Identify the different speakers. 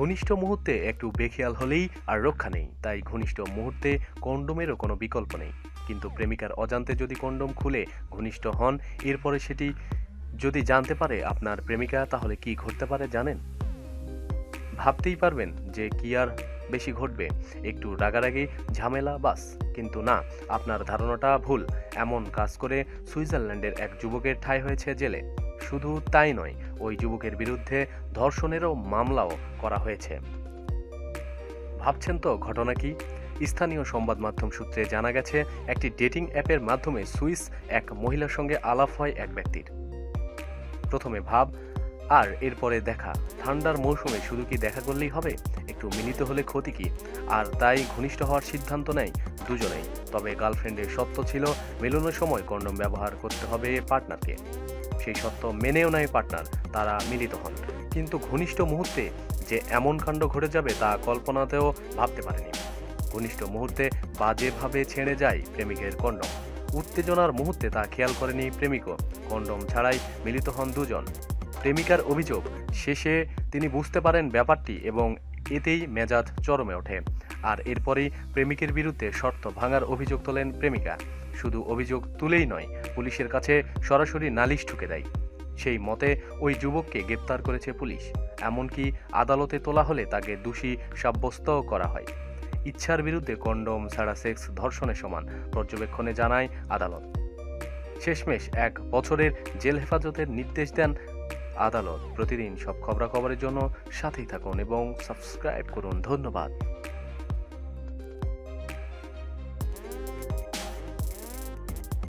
Speaker 1: ঘনিষ্ঠ মুহূর্তে একটু বেখেয়াল হলেই আর রক্ষা নেই। তাই ঘনিষ্ঠ মুহূর্তে কন্ডোমেরও কোনো বিকল্প নেই। কিন্তু প্রেমিকার অজান্তে যদি কন্ডোম খুলে ঘনিষ্ঠ হন, এরপরে সেটি যদি জানতে পারে আপনার প্রেমিকা, তাহলে কি ঘটতে পারে জানেন? ভাবতেই পারবেন যে কি আর বেশি ঘটবে। একটু রাগারাগি, ঝামেলা, বাস। কিন্তু না, আপনার ধারণাটা ভুল। এমন কাজ করে সুইজারল্যান্ডের এক যুবকের ঠাঁই হয়েছে জেলে। শুধু তাই নয়, ওই যুবকের বিরুদ্ধে ধর্ষণেরও মামলাও করা হয়েছে। ভাবছেন তো ঘটনা কি? স্থানীয় সংবাদ মাধ্যম সূত্রে জানা গেছে, একটি ডেটিং অ্যাপের মাধ্যমে সুইস এক মহিলার সঙ্গে আলাপ হয় এক ব্যক্তির। প্রথমে ভাব, আর এরপরে দেখা। ঠান্ডার মৌসুমে শুধু কি দেখা করলেই হবে? একটু মিলিত হলে ক্ষতি কি? আর তাই ঘনিষ্ঠ হওয়ার সিদ্ধান্ত নেয় দুজনেই। তবে গার্লফ্রেন্ডের সত্য ছিল, মেলানোর সময় কন্ডম ব্যবহার করতে হবে পার্টনারকে। সেই সত্য মেনেও নেয় পার্টনার, তারা মিলিত হন। কিন্তু ঘনিষ্ঠ মুহূর্তে যে এমন কাণ্ড ঘটে যাবে তা কল্পনাতেও ভাবতে পারেনি। ঘনিষ্ঠ মুহূর্তে বাজেভাবে ছেড়ে যায় প্রেমিকের কন্ডম। উত্তেজনার মুহূর্তে তা খেয়াল করেনি প্রেমিকও। কন্ডম ছাড়াই মিলিত হন দুজন। প্রেমিকার অভিযোগ, শেষে তিনি বুঝতে পারেন ব্যাপারটি এবং এতেই মেজাজ চরমে ওঠে। আর এরপরেই প্রেমিকের বিরুদ্ধে শর্ত ভাঙার অভিযোগ তোলেন প্রেমিকা। শুধু অভিযোগ তুলেই নয়, পুলিশের কাছে সরাসরি নালিশ ঠুকে দেয়। সেই মতে ওই যুবককে গ্রেপ্তার করেছে পুলিশ। এমনকি আদালতে তোলা হলে তাকে দোষী সাব্যস্তও করা হয়। ইচ্ছার বিরুদ্ধে কন্ডম ছাড়া সেক্স ধর্ষণের সমান, পর্যবেক্ষণে জানায় আদালত। শেষমেশ এক বছরের জেল হেফাজতের নির্দেশ দেন আদালত। প্রতিদিন সব খবরাখবরের জন্য সাথেই থাকুন এবং সাবস্ক্রাইব করুন। ধন্যবাদ।